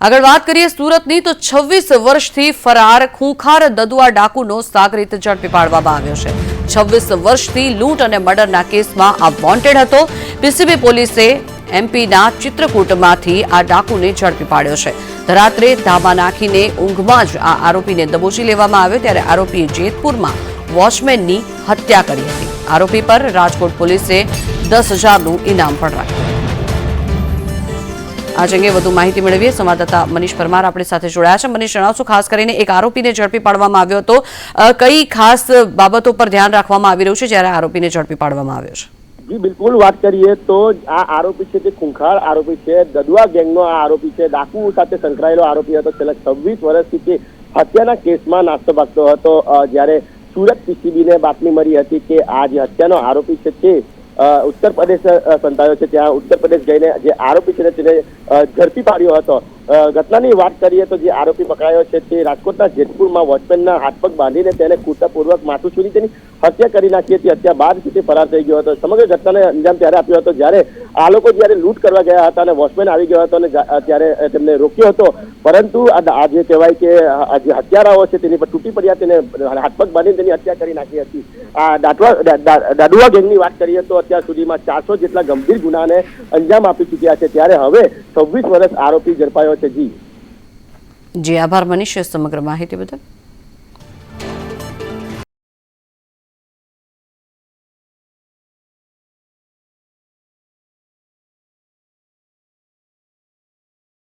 આગળ વાત કરીએ સુરતની, તો છવ્વીસ વર્ષથી ફરાર ખૂંખાર દદુઆ ડાકુનો સાગરીત ઝડપી પાડવામાં આવ્યો છે. છવ્વીસ વર્ષથી લૂંટ અને મર્ડરના કેસમાં આ વોન્ટેડ હતો. પીસીબી પોલીસે એમપીના ચિત્રકૂટમાંથી આ ડાકુને ઝડપી પાડ્યો છે. ધરાત્રે ધાબા નાખીને ઊંઘમાં જ આ આરોપીને દબોચી લેવામાં આવ્યો, ત્યારે આરોપીએ જેતપુરમાં વોચમેનની હત્યા કરી હતી. આરોપી પર રાજકોટ પોલીસે દસ હજારનું ઇનામ પણ રાખ્યું. આજ અંગે વધુ માહિતી મેળવીએ. સંવાદદાતા મનીષ પરમાર આપણી સાથે જોડાયા છે. મનીષ, જણાવશું, ખાસ કરીને એક આરોપીને ઝડપી પાડવામાં આવ્યો હતો. કઈ ખાસ બાબતો પર ધ્યાન રાખવામાં આવી રહ્યું છે જ્યારે આરોપીને ઝડપી પાડવામાં આવ્યો છે? જી, બિલકુલ વાત કરીએ તો આ આરોપી છે તે ખૂંખાર આરોપી છે, દદુઆ ગેંગનો આ આરોપી છે. ડાકુ સાથે સંકળાયેલો આરોપી હતો. છેલ્લા છવ્વીસ વર્ષથી તે હત્યાના કેસમાં નાસ્તો ભાગતો હતો. જ્યારે સુરત પીસીબીને બાતમી મળી હતી કે આ જે હત્યાનો આરોપી છે તે ઉત્તર પ્રદેશ સંતાયો છે. ત્યાં ઉત્તર પ્રદેશ જઈને જે આરોપી છે તેને ઝડપી પાડ્યો હતો. ઘટનાની વાત કરીએ તો જે આરોપી પકડાયો છે તે રાજકોટના જેતપુરમાં વોચમેનના હાથપગ બાંધીને તેને કૂટાપૂર્વક માથું છૂરી તેની હત્યા કરી નાખી હતી. હત્યા બાદ તે ફરાર થઈ ગયો હતો. સમગ્ર ઘટનાને અંજામ ત્યારે આપ્યો હતો. જ્યારે આ લોકો જ્યારે લૂંટ કરવા ગયા હતા અને વોચમેન આવી ગયો હતો અને ત્યારે તેમને રોક્યો હતો. પરંતુ આ દ- જે કહેવાય કે જે હત્યારાઓ છે તેની પર તૂટી પડ્યા. તેને હાથપગ બાંધીને તેની હત્યા કરી નાખી હતી. આ દાટવા દાડુઆ ગેંગની વાત કરીએ તો અત્યાર સુધીમાં ચારસો જેટલા ગંભીર ગુનાને અંજામ આપી ચૂક્યા છે. ત્યારે હવે છવ્વીસ વર્ષ આરોપી ઝડપાયો છે જી. જી આભાર મનીષ સમગ્ર માહિતી બદલ.